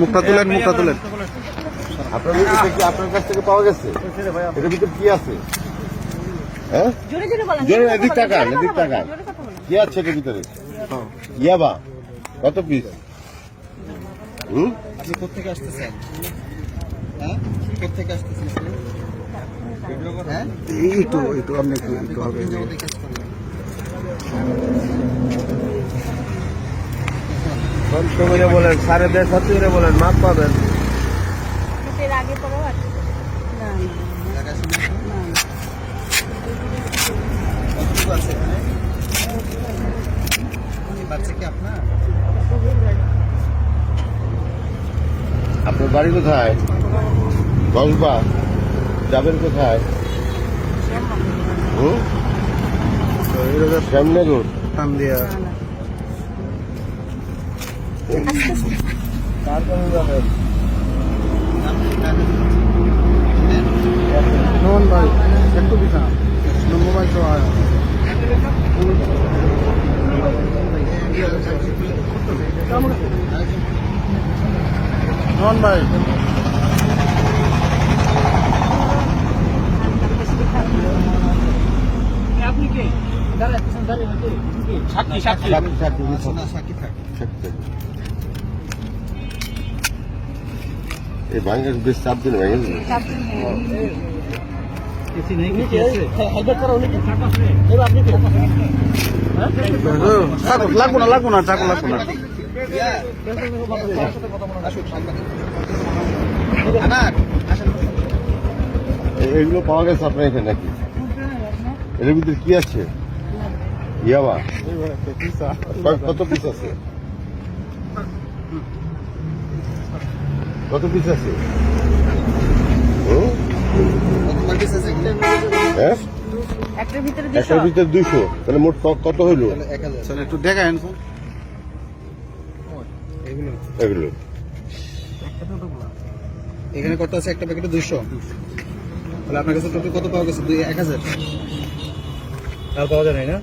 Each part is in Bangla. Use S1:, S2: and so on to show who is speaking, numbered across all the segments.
S1: মুখটা তুলেন মুখটা তুলেন
S2: আপনার কি আপনার কাছ থেকে পাওয়া গেছে এটার ভিতরে কি আছে হ্যাঁ
S3: জোরে জোরে বলেন
S2: জোরে
S3: জোরে
S2: এদিক। কি আছে এটার ভিতরে ইয়াবা কত পিস হুম
S1: আপনি কোথেকে আসতেছেন হ্যাঁ কোথেকে আসতেছেন হ্যাঁ
S4: একটু একটু আপনি একটু একটু হবে
S2: করে বলেন সাড়ে দেড় সাথে করে বলেন মাপ পাবেন।
S1: আপনার
S2: বাড়ি কোথায়? কসবা যাবেন কোথায়? হুম? সামনে রোড
S4: টান দিয়া
S2: কার কাছে যাবেন
S4: নন ভাই একটু বিছা মোবাইল তো আয় নন ভাই
S2: সাক্ষী সাক্ষী সাক্ষী
S1: না সাক্ষী থাকে।
S2: এই বেশ চাপ দিন ভেঙে দিন
S4: চাকু লাগবো না লাগবো না চাকু লাগবো না।
S1: আসুন সাংবাদিক আনার আসেন
S2: এগুলো পাওয়া গেছে আপনার এখানে নাকি? এর ভিতরে কি আছে? ইয়াবা। কত পিস আছে? কত পিস আছে? হুম?
S1: কত পিস আছে এখানে
S2: হ্যাঁ
S3: একটার ভিতরে দুশো।
S2: দুইশো তাহলে মোট কত হইল?
S1: এক হাজার
S4: একটু দেখায়েন
S1: এগুলো।
S2: এগুলো।
S1: এখানে কত আছে? একটা প্যাকেটে দুইশো তাহলে আপনার কাছে টোটাল কত পাওয়া গেছে? দুই এক হাজার। আর পাওয়া যায় না?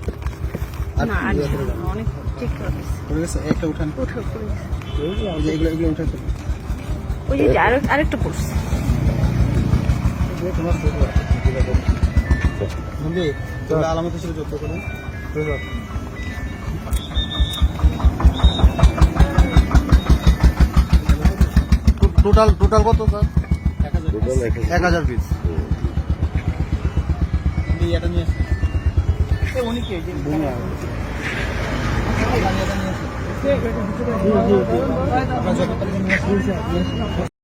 S1: একটা উঠান।
S3: উঠো, উঠো।
S1: যে এগুলো এগুলো উঠান।
S3: ওই যে আরেক- আরেকটা পড়ছে
S1: আলামত হিসেবে যুক্ত করুন
S4: টোটাল টোটাল কত স্যার
S1: এক হাজার
S4: পিস
S1: আপনি এটা 对，对，对，